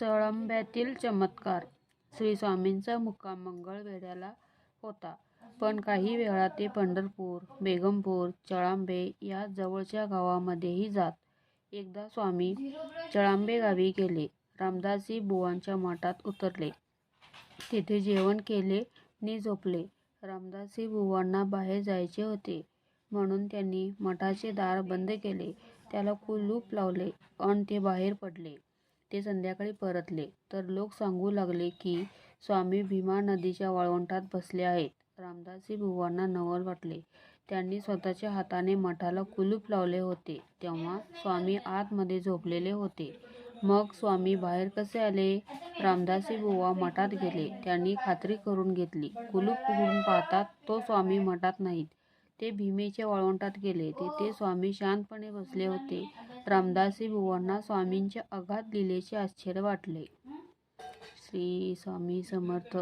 सळंब्यातील चमत्कार श्री स्वामींचा मुक्काम मंगळवेढ्याला होता. पण काही वेळा ते पंढरपूर, बेगमपूर, चळांबे या जवळच्या गावामध्येही जात. एकदा स्वामी चळांबे गेले. रामदासजी बुवांच्या मठात उतरले. तिथे जेवण केले नि झोपले. रामदासजी बुवांना बाहेर जायचे होते, म्हणून त्यांनी मठाचे दार बंद केले, त्याला कुलूप लावले अन ते बाहेर पडले. ते संध्याकाळी परतले, तर लोक सांगू लागले की स्वामी भीमा नदीच्या वाळवंटात बसले आहेत. रामदासी बुवांना नवल वाटले. त्यांनी स्वतःच्या हाताने मठाला कुलूप लावले होते, तेव्हा स्वामी आतमध्ये झोपलेले होते. मग स्वामी बाहेर कसे आले? रामदासी बुवा मठात गेले. त्यांनी खात्री करून घेतली. कुलूप उघडून पाहतात तो स्वामी मठात नाहीत. ते भीमेच्या वाळवंटात गेले. तेथे स्वामी शांतपणे बसले होते. रामदासी बुवांना स्वामींच्या आघात दिल्याचे आश्चर्य वाटले. श्री स्वामी समर्थ